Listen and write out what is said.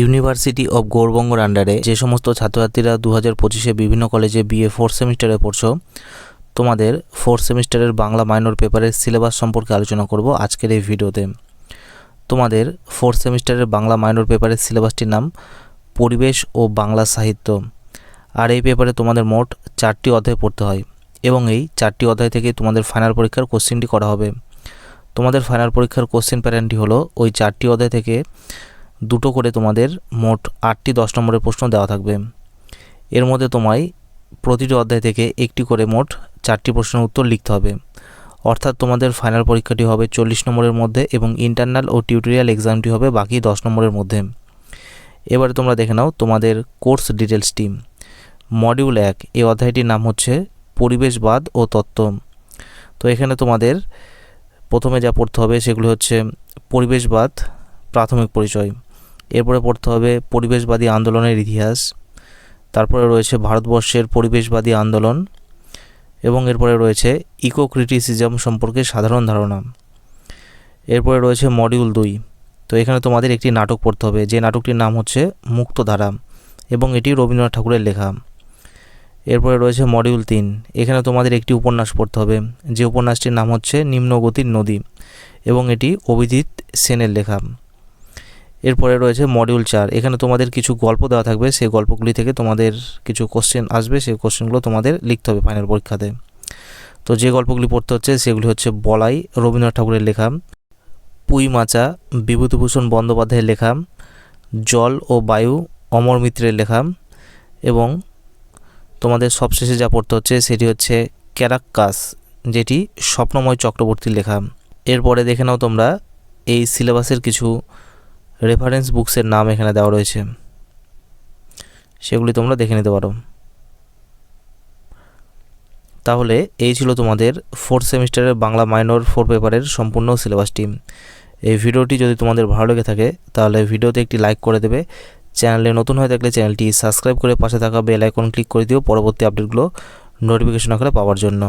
University of গৌরবঙ্গর আন্ডারে যে সমস্ত ছাত্রছাত্রীরা দু হাজার পঁচিশে বিভিন্ন কলেজে বিএ ফোর্থ সেমিস্টারে পড়ছো, তোমাদের ফোর্থ সেমিস্টারের বাংলা মাইনর পেপারের সিলেবাস সম্পর্কে আলোচনা করব আজকের এই ভিডিওতে। তোমাদের ফোর্থ সেমিস্টারের বাংলা মাইনর পেপারের সিলেবাসটির নাম পরিবেশ ও বাংলা সাহিত্য। আর এই পেপারে তোমাদের মোট চারটি অধ্যায় পড়তে হয় এবং এই চারটি অধ্যায় থেকে তোমাদের ফাইনাল পরীক্ষার কোশ্চেনটি করা হবে। তোমাদের ফাইনাল পরীক্ষার কোশ্চেন প্যাটার্নটি হলো ওই চারটি অধ্যায় থেকে দুটো করে তোমাদের মোট আটটি দশ নম্বরের প্রশ্ন দেওয়া থাকবে। এর মধ্যে তোমায় প্রতিটি অধ্যায় থেকে একটি করে মোট চারটি প্রশ্নের উত্তর লিখতে হবে। অর্থাৎ তোমাদের ফাইনাল পরীক্ষাটি হবে চল্লিশ নম্বরের মধ্যে এবং ইন্টারনাল ও টিউটোরিয়াল এক্সামটি হবে বাকি দশ নম্বরের মধ্যে। এবারে তোমরা দেখে নাও তোমাদের কোর্স ডিটেলস টিম মডিউল এক, এই অধ্যায়টির নাম হচ্ছে পরিবেশবাদ ও তত্ত্ব। তো এখানে তোমাদের প্রথমে যা পড়তে হবে সেগুলি হচ্ছে পরিবেশবাদ, প্রাথমিক পরিচয়। এরপরে পড়তে হবে পরিবেশবাদী আন্দোলনের ইতিহাস। তারপরে রয়েছে ভারতবর্ষের পরিবেশবাদী আন্দোলন এবং এরপরে রয়েছে ইকো ক্রিটিসিজম সম্পর্কে সাধারণ ধারণা। এরপরে রয়েছে মডিউল দুই। তো এখানে তোমাদের একটি নাটক পড়তে হবে। যে নাটকটির নাম হচ্ছে মুক্তধারা এবং এটি রবীন্দ্রনাথ ঠাকুরের লেখা। এরপরে রয়েছে মডিউল তিন। এখানে তোমাদের একটি উপন্যাস পড়তে হবে। যে উপন্যাসটির নাম হচ্ছে নিম্নগতির নদী এবং এটি অভিজিৎ সেনের লেখা। এরপরে রয়েছে মডিউল চার। এখানে তোমাদের কিছু গল্প দেওয়া থাকবে। সেই গল্পগুলি থেকে তোমাদের কিছু কোশ্চেন আসবে। সেই কোশ্চেনগুলো তোমাদের লিখতে হবে ফাইনাল পরীক্ষাতে। তো যে গল্পগুলি পড়তে হচ্ছে, সেগুলি হচ্ছে বলাই, রবীন্দ্রনাথ ঠাকুরের লেখা, পুই মাচা, বিভূতিভূষণ বন্দ্যোপাধ্যায়ের লেখা, জল ও বায়ু, অমর মিত্রের লেখা এবং তোমাদের সবশেষে যা পড়তে হচ্ছে, সেটি হচ্ছে ক্যারাক্কাস, যেটি স্বপ্নময় চক্রবর্তীর লেখা। এরপরে দেখে নাও তোমরা, এই সিলেবাসের কিছু রেফারেন্স বুকসের নাম এখানে দেওয়া রয়েছে। সেগুলি তোমরা দেখে নিতে পারো। তাহলে এই ছিল তোমাদের ফোর্থ সেমিস্টারের বাংলা মাইনর ফোর পেপারের সম্পূর্ণ সিলেবাসটি এই ভিডিওটি যদি তোমাদের ভালো লেগে থাকে, তাহলে ভিডিওতে একটি লাইক করে দেবে। চ্যানেলে নতুন হয়ে থাকলে চ্যানেলটি সাবস্ক্রাইব করে পাশে থাকা বেল আইকন ক্লিক করে দিও পরবর্তী আপডেটগুলো নোটিফিকেশন আকারে পাওয়ার জন্য।